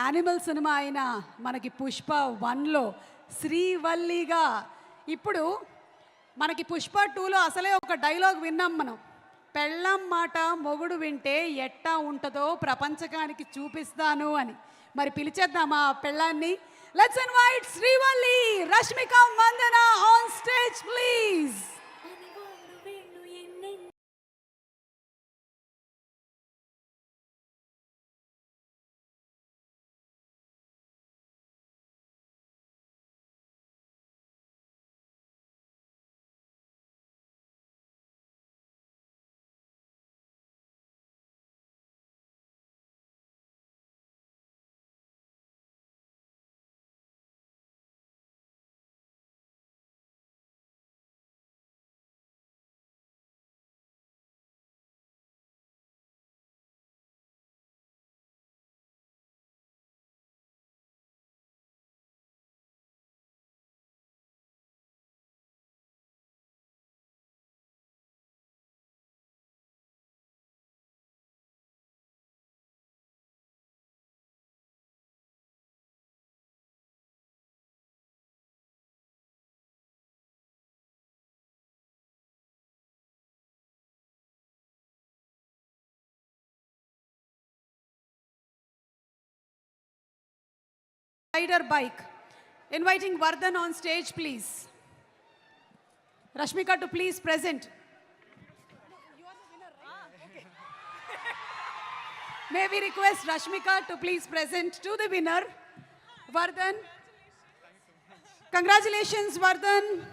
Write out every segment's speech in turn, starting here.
Animal cinema అయిన మనకి పుష్ప వన్లో శ్రీవల్లిగా. ఇప్పుడు మనకి పుష్ప టూలో అసలే ఒక డైలాగ్ విన్నాం మనం. పెళ్ళం మాట మొగుడు వింటే ఎట్టా ఉంటుందో ప్రపంచకానికి చూపిస్తాను అని. మరి పిలిచేద్దామా పెళ్ళాన్ని? Let's invite Srivalli Rashmika Mandanna on stage please rider bike. Inviting Vardhan on stage, please. Rashmika to please present. May we request Rashmika to please present to the winner, Vardhan. Congratulations, Vardhan.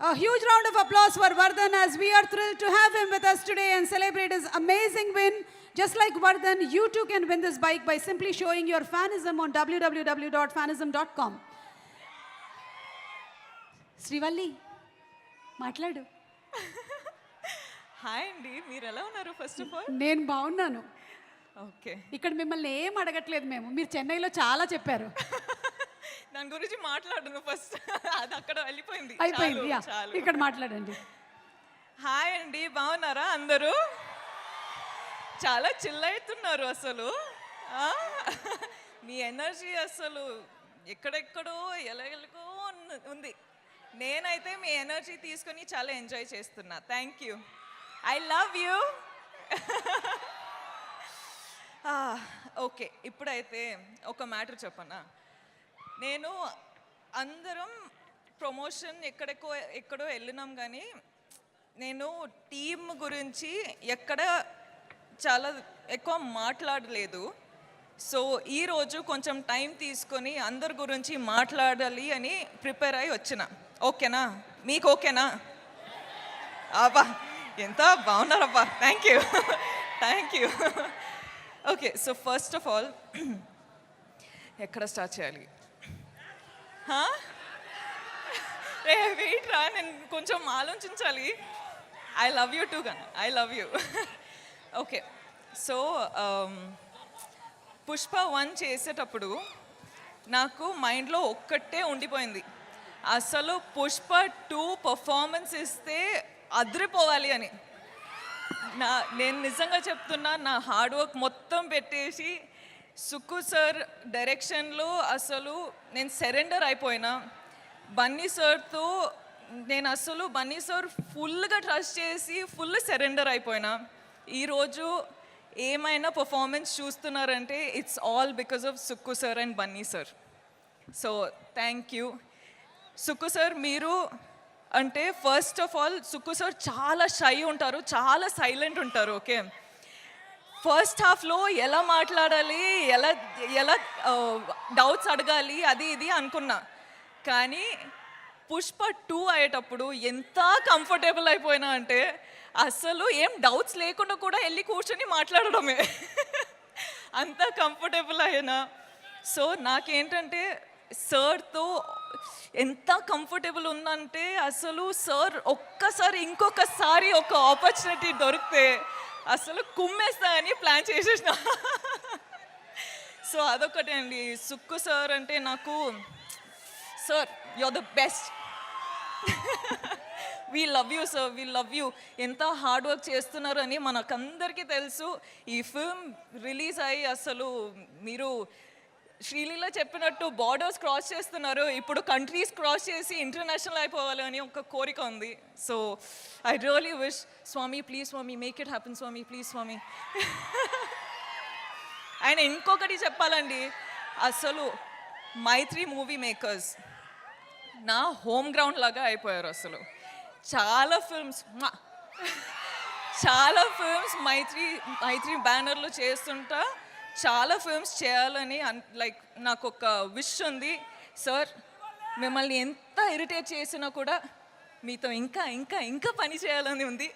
A huge round of applause for Vardhan as we are thrilled to have him with us today and celebrate his amazing win. Just like Vardhan, you too can win this bike by simply showing your fanism on www.fanism.com. Srivalli మాట్లాడు. Hi అండి మీరు ఎలా ఉన్నారు first of all నేను బాగున్నాను. Okay ఇక్కడ మిమ్మల్ని ఏం అడగట్లేదు మేము. మీరు చెన్నైలో చాలా చెప్పారు. దాని గురించి మాట్లాడను ఫస్ట్ అది అక్కడ వెళ్ళిపోయింది. అయిపోయింది. ఇక్కడ మాట్లాడండి. హాయ్ అండి బాగున్నారా అందరూ? చాలా చిల్ అవుతున్నారు అసలు మీ ఎనర్జీ అసలు ఎక్కడెక్కడో ఎలగెలగో ఉంది. నేనైతే మీ ఎనర్జీ తీసుకొని చాలా ఎంజాయ్ చేస్తున్నా. Thank you. I love you. Okay. ఇప్పుడైతే ఒక మ్యాటర్ చెప్పనా? నేను అందరం ప్రమోషన్ ఎక్కడెక్కో ఎక్కడో వెళ్ళినాం కానీ నేను టీం గురించి ఎక్కడ చాలా ఎక్కువ మాట్లాడలేదు. సో ఈరోజు కొంచెం టైం తీసుకొని అందరి గురించి మాట్లాడాలి అని ప్రిపేర్ అయి వచ్చిన. ఓకేనా? మీకు ఓకేనా? అబ్బా ఎంత బాగున్నారబ్బా. Thank you thank you okay so first of all ఎక్కడ స్టార్ట్ చేయాలి? హా? రే వెయిట్ రా నేను కొంచెం ఆలోచించాలి. I love you too gun I love you okay so um, Pushpa one చేసేటప్పుడు నాకు మైండ్లో ఒక్కటే ఉండిపోయింది. అసలు పుష్ప టూ పర్ఫార్మెన్స్ ఇస్తే అదిరిపోవాలి అని. నా నేను నిజంగా చెప్తున్నా నా హార్డ్ వర్క్ మొత్తం పెట్టేసి సుక్కు సార్ డైరెక్షన్లో అసలు నేను సరెండర్ అయిపోయినా. బన్నీ సార్తో నేను అసలు బన్నీ సార్ ఫుల్గా ట్రస్ట్ చేసి ఫుల్ సరెండర్ అయిపోయినా. ఈరోజు ఏమైనా performance చూస్తున్నారంటే it's all because of Sukku sir and Bunny sir so thank you Sukku sir మీరు అంటే first of all Sukku sir చాలా షై ఉంటారు చాలా సైలెంట్ ఉంటారు ఓకే ఫస్ట్ హాఫ్లో ఎలా మాట్లాడాలి ఎలా ఎలా డౌట్స్ అడగాలి అది ఇది అనుకున్నా. కానీ పుష్ప టూ అయ్యేటప్పుడు ఎంత కంఫర్టబుల్ అయిపోయినా అంటే అసలు ఏం డౌట్స్ లేకుండా కూడా వెళ్ళి కూర్చొని మాట్లాడడమే. అంత కంఫర్టబుల్ అయినా. సో నాకేంటంటే సార్తో ఎంత కంఫర్టబుల్ ఉందంటే అసలు సార్ ఒక్కసారి ఇంకొకసారి ఒక ఆపర్చునిటీ దొరికితే అసలు కుమ్మేస్తా అని ప్లాన్ చేసేసిన. సో అదొకటి అండి. సుక్కు సార్ అంటే నాకు sir you the best we love you sir we love you ఎంత హార్డ్ వర్క్ చేస్తున్నారు అని మనకందరికీ తెలుసు. ఈ ఫిల్మ్ రిలీజ్ అయ్యి అసలు మీరు శ్రీలీల చెప్పినట్టు బార్డర్స్ క్రాస్ చేస్తున్నారు. ఇప్పుడు కంట్రీస్ క్రాస్ చేసి ఇంటర్నేషనల్ అయిపోవాలి అని ఒక కోరిక ఉంది. So I really wish swami please swami make it happen swami please swami ఆయన ఇంకొకటి చెప్పాలండి. అసలు మైత్రి మూవీ మేకర్స్ నా హోమ్ గ్రౌండ్ లాగా అయిపోయారు అసలు. చాలా ఫిల్మ్స్ చాలా ఫిల్మ్స్ మైత్రి మైత్రి బ్యానర్లో చేస్తుంటా. చాలా ఫిల్మ్స్ చేయాలని లైక్ నాకు ఒక విష్ ఉంది. సార్ మిమ్మల్ని ఎంత ఇరిటేట్ చేసినా కూడా మీతో ఇంకా ఇంకా ఇంకా పని చేయాలని ఉంది.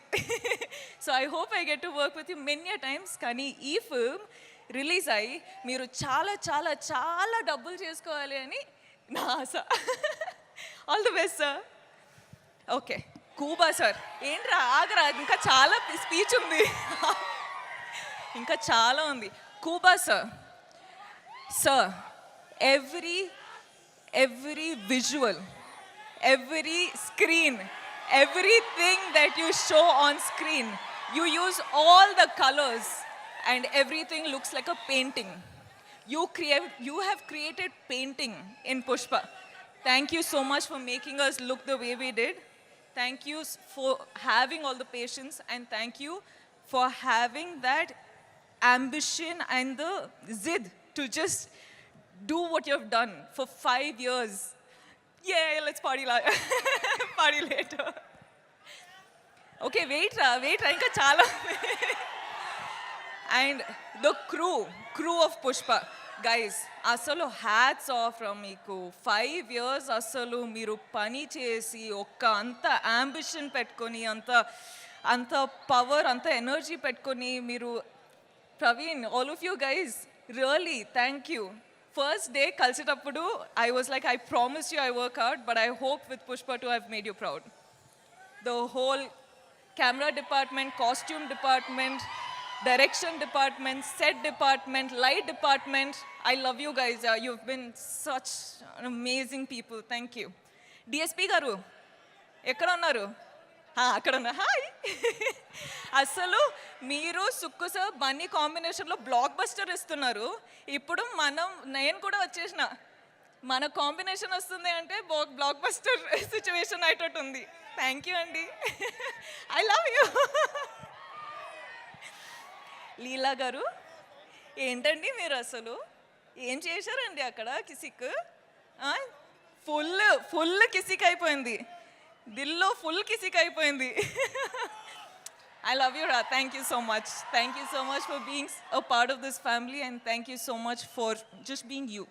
So I hope I get to work with you many times కానీ ఈ ఫిల్మ్ రిలీజ్ అయ్యి మీరు చాలా చాలా చాలా డబ్బులు చేసుకోవాలి అని నా ఆశ. All the best sir okay కూబా sir ఏంట్రా ఆగరా ఇంకా చాలా స్పీచ్ ఉంది ఇంకా చాలా ఉంది కూబా sir sir every every visual every screen everything that you show on screen you use all the colours and everything looks like a painting. You create, you have created painting in Pushpa. Thank you so much for making us look the way we did. Thank you for having all the patience and thank you for having that ambition and the zid to just do what you've done for five years. Yeah, let's party, la- party later. Okay, wait, wait, ra, chala. and the crew, crew of Pushpa. Guys అసలు hats off మీకు. Five years అసలు మీరు పని చేసి ఒక్క అంత ambition పెట్టుకొని అంత అంత పవర్ అంత ఎనర్జీ పెట్టుకొని మీరు Praveen all of you guys really thank you first day కలిసేటప్పుడు I was like I promise you I work out but I hope with Pushpa to have made you proud the whole camera department, costume department, direction department set department light department I love you guys Uh, been such amazing people thank you DSP garu ఎక్కడ ఉన్నారు అక్కడ ఉన్నా hi అసలు మీరు Sukku sir Bunny కాంబినేషన్లో block buster ఇస్తున్నారు. ఇప్పుడు మనం నేను కూడా వచ్చేసిన. మన కాంబినేషన్ వస్తుంది అంటే బ్లాక్ బస్టర్ సిచ్యువేషన్ అయ్యేటట్టు ఉంది థ్యాంక్ యూ అండి. I love you Leela garu ఏంటండి మీరు అసలు? ఏం చేశారండి అక్కడ కిసిక్? ఫుల్ ఫుల్ కిసిక్ అయిపోయింది. దిల్లో ఫుల్ కిసిక్ అయిపోయింది. ఐ లవ్ యూ రా thank you so much thank you so much for being a part of this family and thank you so much for just being you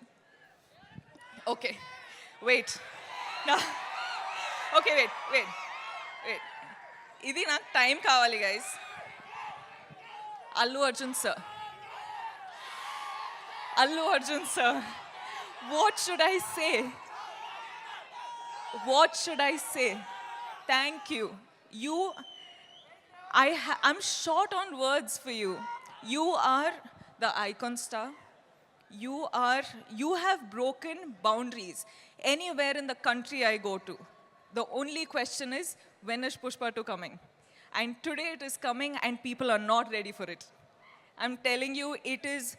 okay wait okay wait wait wait ఇది నాకు time కావాలి guys Allu Arjun sir. Allu Arjun sir, what should I say? What should I say? Thank you. You, I ha- I'm short on words for you. You are the icon star. You are, you have broken boundaries. Anywhere in the country I go to, the only question is when is Pushpatu coming? And today it is coming and people are not ready for it. I'm telling you, it is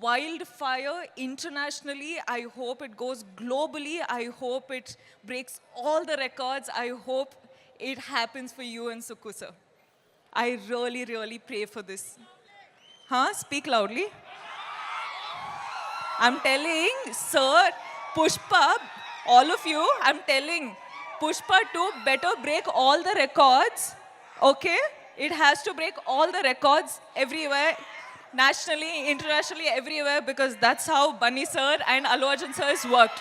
wildfire internationally. I hope it goes globally. I hope it breaks all the records. I hope it happens for you and Sukusa. I really, really pray for this. Huh? Speak loudly. I'm telling, sir, Pushpa, all of you, I'm telling, Pushpa 2 better break all the records, okay? It has to break all the records everywhere, nationally, internationally, everywhere, because that's how Bunny sir and Allu Arjun sir has worked.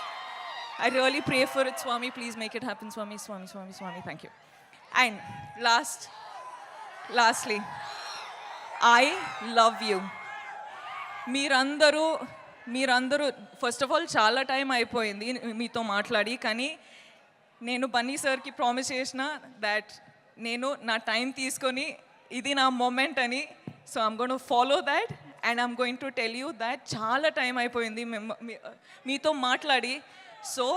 I really pray for it, Swami. Please make it happen, Swami, Swami, Swami, Swami. Thank you. And last, lastly, I love you. మీరందరూ మీరందరూ first of all చాలా time అయిపోయింది మీతో మాట్లాడి కానీ నేను బన్నీ సార్కి promise చేసిన దాట్ నేను నా టైం తీసుకొని ఇది నా మూమెంట్ అని. So I'm gonna follow that and I'm going to tell you that చాలా టైం అయిపోయింది మీతో మాట్లాడి. సో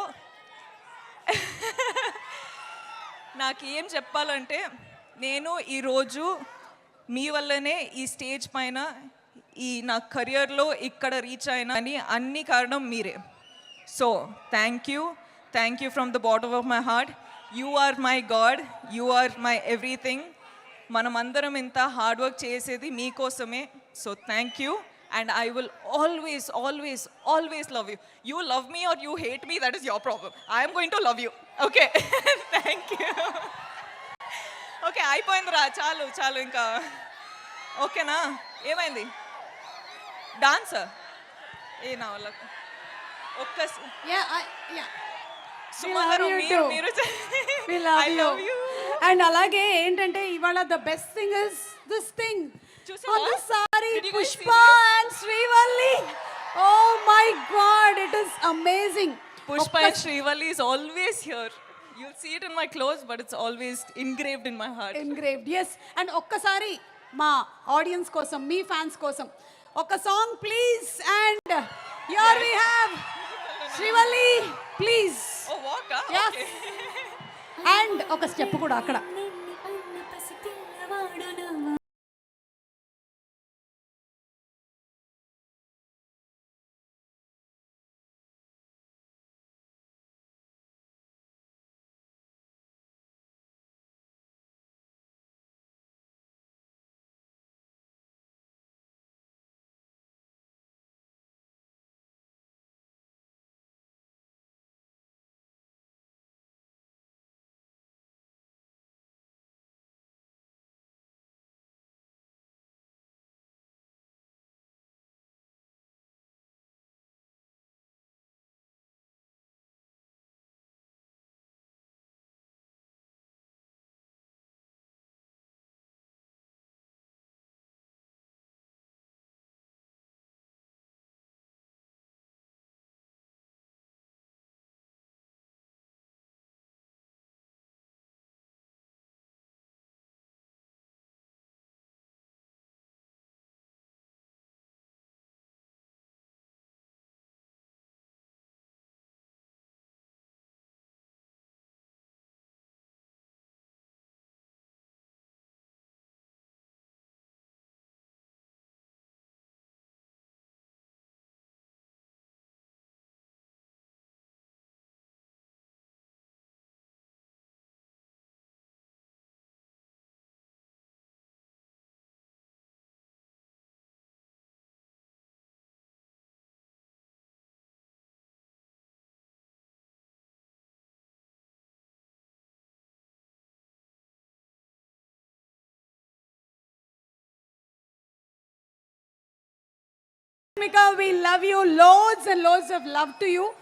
నాకు ఏం చెప్పాలంటే నేను ఈరోజు మీ వల్లనే ఈ స్టేజ్ పైన ఈ నా కెరియర్లో ఇక్కడ రీచ్ అయినా అని అన్ని కారణం మీరే. So thank you thank you from the bottom of my heart you are my god you are my everything మనమందరం ఇంత హార్డ్ వర్క్ చేసేది మీకోసమే so thank you and I will always always always love you you love me or you hate me that is your problem I'm going to love you okay thank you okay అయిపోయిందిరా చాలు చాలు ఇంకా. ఓకేనా ఏమైంది? Dancer ఏ నా వల్ల. ఒక్క yeah yeah. సుమారు మీరు. మీరు. అండ్ అలాగే ఏంటంటే ఇవాళ the best thing is this thing sorry Pushpa? And Srivalli oh my god it is amazing Pushpa and Srivalli is always here. You'll see it in my clothes, but it's always engraved in my heart. Engraved yes and ఒక్కసారి మా audience కోసం మీ fans కోసం ఒక song please and your we have Srivalli please Oh, and ఒక step కూడా అక్కడ. America, we love you. Loads and loads of love to you.